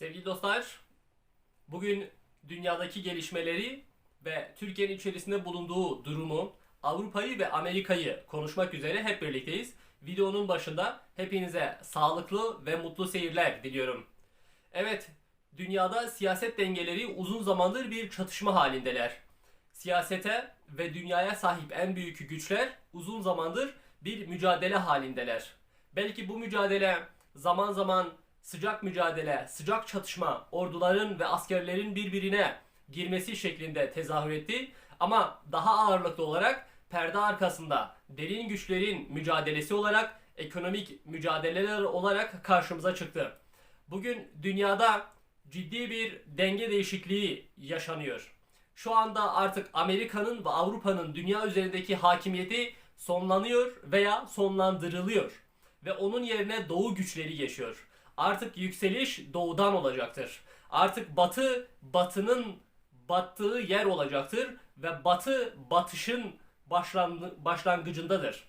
Sevgili dostlar, bugün dünyadaki gelişmeleri ve Türkiye'nin içerisinde bulunduğu durumu, Avrupa'yı ve Amerika'yı konuşmak üzere hep birlikteyiz. Videonun başında hepinize sağlıklı ve mutlu seyirler diliyorum. Evet, dünyada siyaset dengeleri uzun zamandır bir çatışma halindeler. Siyasete ve dünyaya sahip en büyük güçler uzun zamandır bir mücadele halindeler. Belki bu mücadele zaman zaman sıcak mücadele, sıcak çatışma, orduların ve askerlerin birbirine girmesi şeklinde tezahür etti. Ama daha ağırlıklı olarak perde arkasında derin güçlerin mücadelesi olarak ekonomik mücadeleler olarak karşımıza çıktı. Bugün dünyada ciddi bir denge değişikliği yaşanıyor. Şu anda artık Amerika'nın ve Avrupa'nın dünya üzerindeki hakimiyeti sonlanıyor veya sonlandırılıyor. Ve onun yerine doğu güçleri geçiyor. Artık yükseliş doğudan olacaktır. Artık batı batının battığı yer olacaktır ve batı batışın başlan- başlangıcındadır.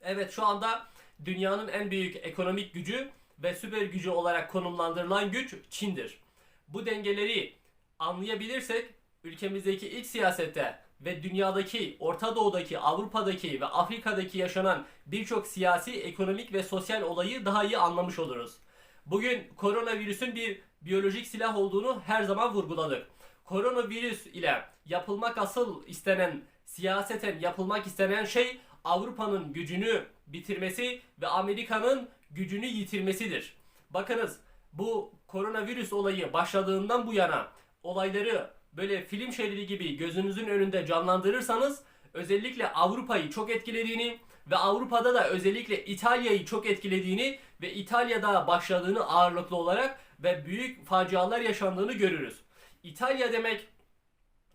Evet şu anda dünyanın en büyük ekonomik gücü ve süper gücü olarak konumlandırılan güç Çin'dir. Bu dengeleri anlayabilirsek ülkemizdeki iç siyasette ve dünyadaki, Orta Doğu'daki, Avrupa'daki ve Afrika'daki yaşanan birçok siyasi, ekonomik ve sosyal olayı daha iyi anlamış oluruz. Bugün koronavirüsün bir biyolojik silah olduğunu her zaman vurguladık. Koronavirüs ile yapılmak asıl istenen, siyaseten yapılmak istenen şey Avrupa'nın gücünü bitirmesi ve Amerika'nın gücünü yitirmesidir. Bakınız bu koronavirüs olayı başladığından bu yana olayları böyle film şeridi gibi gözünüzün önünde canlandırırsanız özellikle Avrupa'yı çok etkilediğini ve Avrupa'da da özellikle İtalya'yı çok etkilediğini ve İtalya'da başladığını ağırlıklı olarak ve büyük facialar yaşandığını görürüz. İtalya demek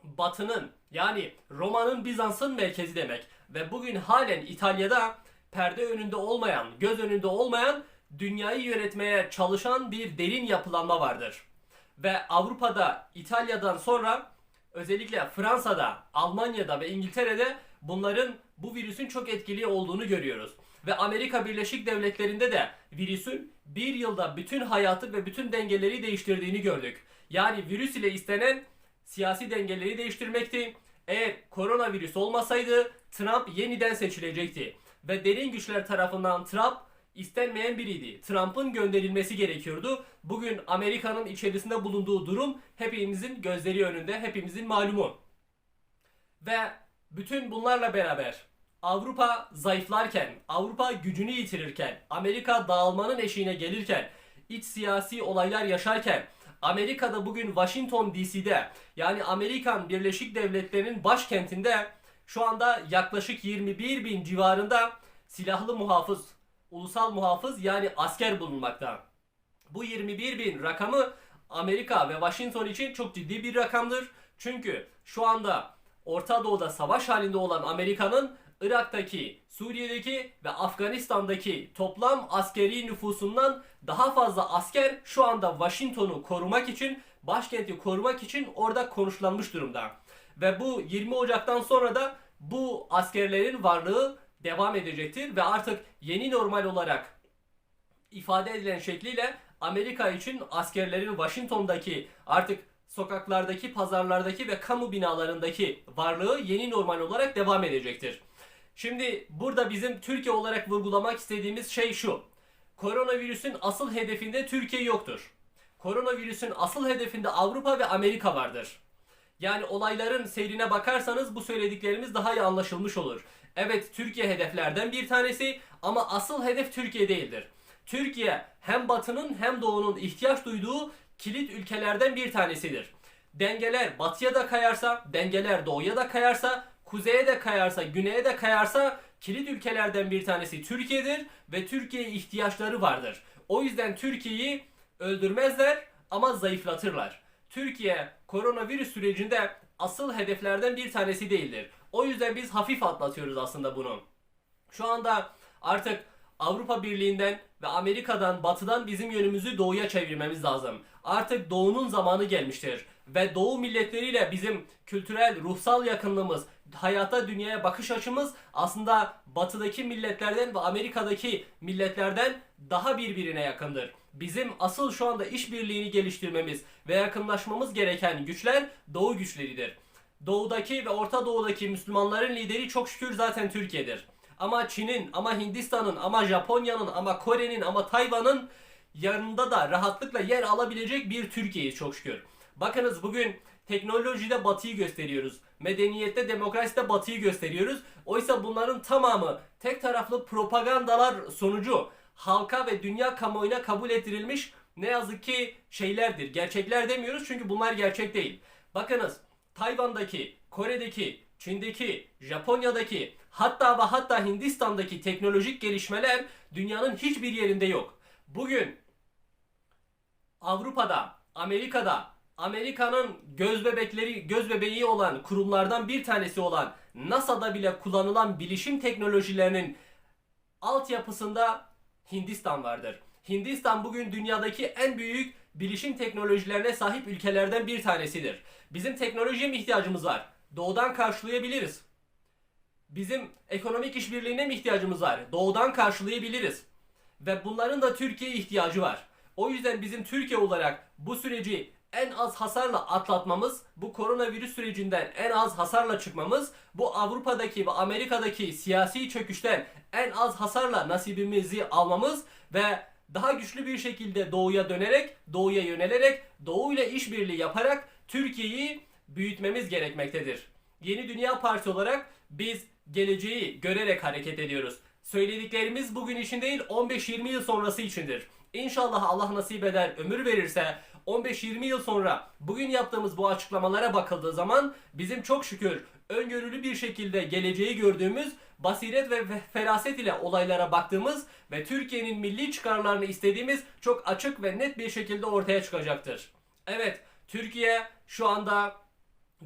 Batı'nın yani Roma'nın Bizans'ın merkezi demek ve bugün halen İtalya'da perde önünde olmayan, göz önünde olmayan dünyayı yönetmeye çalışan bir derin yapılanma vardır. Ve Avrupa'da İtalya'dan sonra özellikle Fransa'da, Almanya'da ve İngiltere'de bunların bu virüsün çok etkili olduğunu görüyoruz. Ve Amerika Birleşik Devletleri'nde de virüsün bir yılda bütün hayatı ve bütün dengeleri değiştirdiğini gördük. Yani virüs ile istenen siyasi dengeleri değiştirmekti. Eğer koronavirüs olmasaydı Trump yeniden seçilecekti. Ve derin güçler tarafından Trump istenmeyen biriydi. Trump'ın gönderilmesi gerekiyordu. Bugün Amerika'nın içerisinde bulunduğu durum hepimizin gözleri önünde, hepimizin malumu. Ve bütün bunlarla beraber Avrupa zayıflarken, Avrupa gücünü yitirirken, Amerika dağılmanın eşiğine gelirken, iç siyasi olaylar yaşarken, Amerika'da bugün Washington DC'de yani Amerikan Birleşik Devletleri'nin başkentinde şu anda yaklaşık 21 bin civarında silahlı muhafız, ulusal muhafız yani asker bulunmakta. Bu 21 bin rakamı Amerika ve Washington için çok ciddi bir rakamdır. Çünkü şu anda Orta Doğu'da savaş halinde olan Amerika'nın Irak'taki, Suriye'deki ve Afganistan'daki toplam askeri nüfusundan daha fazla asker şu anda Washington'u korumak için, başkenti korumak için orada konuşlanmış durumda. Ve bu 20 Ocak'tan sonra da bu askerlerin varlığı devam edecektir ve artık yeni normal olarak ifade edilen şekliyle Amerika için askerlerin Washington'daki artık sokaklardaki, pazarlardaki ve kamu binalarındaki varlığı yeni normal olarak devam edecektir. Şimdi burada bizim Türkiye olarak vurgulamak istediğimiz şey şu. Koronavirüsün asıl hedefinde Türkiye yoktur. Koronavirüsün asıl hedefinde Avrupa ve Amerika vardır. Yani olayların seyrine bakarsanız bu söylediklerimiz daha iyi anlaşılmış olur. Evet Türkiye hedeflerden bir tanesi ama asıl hedef Türkiye değildir. Türkiye hem batının hem doğunun ihtiyaç duyduğu kilit ülkelerden bir tanesidir. Dengeler batıya da kayarsa, dengeler doğuya da kayarsa, kuzeye de kayarsa, güneye de kayarsa kilit ülkelerden bir tanesi Türkiye'dir ve Türkiye'ye ihtiyaçları vardır. O yüzden Türkiye'yi öldürmezler ama zayıflatırlar. Türkiye koronavirüs sürecinde asıl hedeflerden bir tanesi değildir. O yüzden biz hafif atlatıyoruz aslında bunu. Şu anda artık Avrupa Birliği'nden ve Amerika'dan, batıdan bizim yönümüzü doğuya çevirmemiz lazım. Artık doğunun zamanı gelmiştir. Ve doğu milletleriyle bizim kültürel, ruhsal yakınlığımız, hayata, dünyaya bakış açımız aslında batıdaki milletlerden ve Amerika'daki milletlerden daha birbirine yakındır. Bizim asıl şu anda işbirliğini geliştirmemiz ve yakınlaşmamız gereken güçler doğu güçleridir. Doğudaki ve Orta Doğu'daki Müslümanların lideri çok şükür zaten Türkiye'dir. Ama Çin'in, ama Hindistan'ın, ama Japonya'nın, ama Kore'nin, ama Tayvan'ın yanında da rahatlıkla yer alabilecek bir Türkiye'yiz çok şükür. Bakınız bugün teknolojide batıyı gösteriyoruz. Medeniyette, demokraside batıyı gösteriyoruz. Oysa bunların tamamı tek taraflı propagandalar sonucu halka ve dünya kamuoyuna kabul ettirilmiş ne yazık ki şeylerdir. Gerçekler demiyoruz çünkü bunlar gerçek değil. Bakınız Tayvan'daki, Kore'deki, Çin'deki, Japonya'daki hatta ve hatta Hindistan'daki teknolojik gelişmeler dünyanın hiçbir yerinde yok. Bugün Avrupa'da, Amerika'da, Amerika'nın göz bebekleri, göz bebeği olan kurumlardan bir tanesi olan NASA'da bile kullanılan bilişim teknolojilerinin altyapısında Hindistan vardır. Hindistan bugün dünyadaki en büyük bilişim teknolojilerine sahip ülkelerden bir tanesidir. Bizim teknolojiye mi ihtiyacımız var? Doğudan karşılayabiliriz. Bizim ekonomik işbirliğine mi ihtiyacımız var? Doğudan karşılayabiliriz. Ve bunların da Türkiye'ye ihtiyacı var. O yüzden bizim Türkiye olarak bu süreci en az hasarla atlatmamız, bu koronavirüs sürecinden en az hasarla çıkmamız, bu Avrupa'daki ve Amerika'daki siyasi çöküşten en az hasarla nasibimizi almamız ve daha güçlü bir şekilde doğuya dönerek, doğuya yönelerek, doğu ile işbirliği yaparak Türkiye'yi büyütmemiz gerekmektedir. Yeni Dünya Partisi olarak biz geleceği görerek hareket ediyoruz. Söylediklerimiz bugün için değil 15-20 yıl sonrası içindir. İnşallah Allah nasip eder, ömür verirse 15-20 yıl sonra bugün yaptığımız bu açıklamalara bakıldığı zaman bizim çok şükür öngörülü bir şekilde geleceği gördüğümüz, basiret ve feraset ile olaylara baktığımız ve Türkiye'nin milli çıkarlarını istediğimiz çok açık ve net bir şekilde ortaya çıkacaktır. Evet, Türkiye şu anda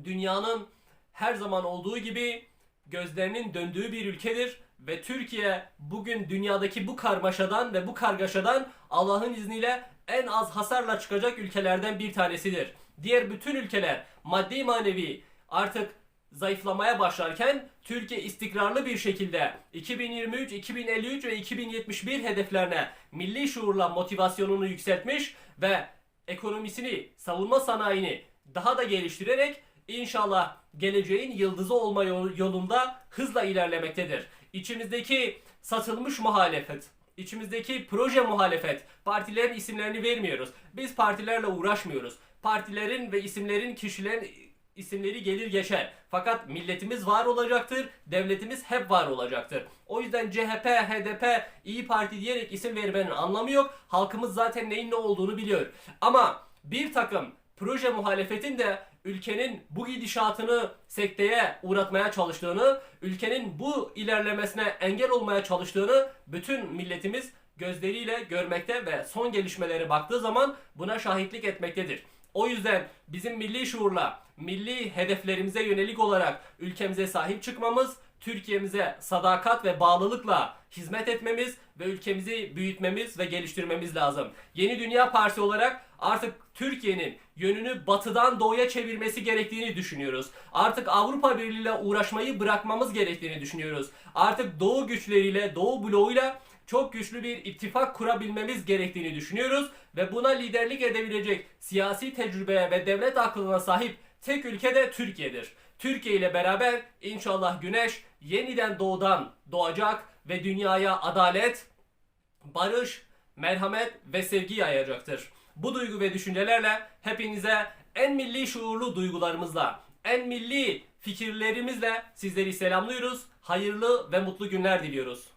dünyanın her zaman olduğu gibi gözlerinin döndüğü bir ülkedir ve Türkiye bugün dünyadaki bu karmaşadan ve bu kargaşadan Allah'ın izniyle en az hasarla çıkacak ülkelerden bir tanesidir. Diğer bütün ülkeler maddi manevi artık zayıflamaya başlarken Türkiye istikrarlı bir şekilde 2023, 2053 ve 2071 hedeflerine milli şuurla motivasyonunu yükseltmiş ve ekonomisini, savunma sanayini daha da geliştirerek inşallah geleceğin yıldızı olma yolunda hızla ilerlemektedir. İçimizdeki satılmış muhalefet, içimizdeki proje muhalefet, partilerin isimlerini vermiyoruz. Biz partilerle uğraşmıyoruz. Partilerin ve isimlerin, kişilerin isimleri gelir geçer. Fakat milletimiz var olacaktır, devletimiz hep var olacaktır. O yüzden CHP, HDP, İyi Parti diyerek isim vermenin anlamı yok. Halkımız zaten neyin ne olduğunu biliyor. Ama bir takım proje muhalefetin de ülkenin bu gidişatını sekteye uğratmaya çalıştığını, ülkenin bu ilerlemesine engel olmaya çalıştığını bütün milletimiz gözleriyle görmekte ve son gelişmeleri baktığı zaman buna şahitlik etmektedir. O yüzden bizim milli şuurla, milli hedeflerimize yönelik olarak ülkemize sahip çıkmamız, Türkiye'mize sadakat ve bağlılıkla hizmet etmemiz ve ülkemizi büyütmemiz ve geliştirmemiz lazım. Yeni Dünya Partisi olarak artık Türkiye'nin yönünü batıdan doğuya çevirmesi gerektiğini düşünüyoruz. Artık Avrupa Birliği ile uğraşmayı bırakmamız gerektiğini düşünüyoruz. Artık doğu güçleriyle, doğu bloğuyla çok güçlü bir ittifak kurabilmemiz gerektiğini düşünüyoruz ve buna liderlik edebilecek siyasi tecrübeye ve devlet aklına sahip tek ülke de Türkiye'dir. Türkiye ile beraber inşallah güneş yeniden doğudan doğacak ve dünyaya adalet, barış, merhamet ve sevgi yayacaktır. Bu duygu ve düşüncelerle hepinize en milli şuurlu duygularımızla, en milli fikirlerimizle sizleri selamlıyoruz. Hayırlı ve mutlu günler diliyoruz.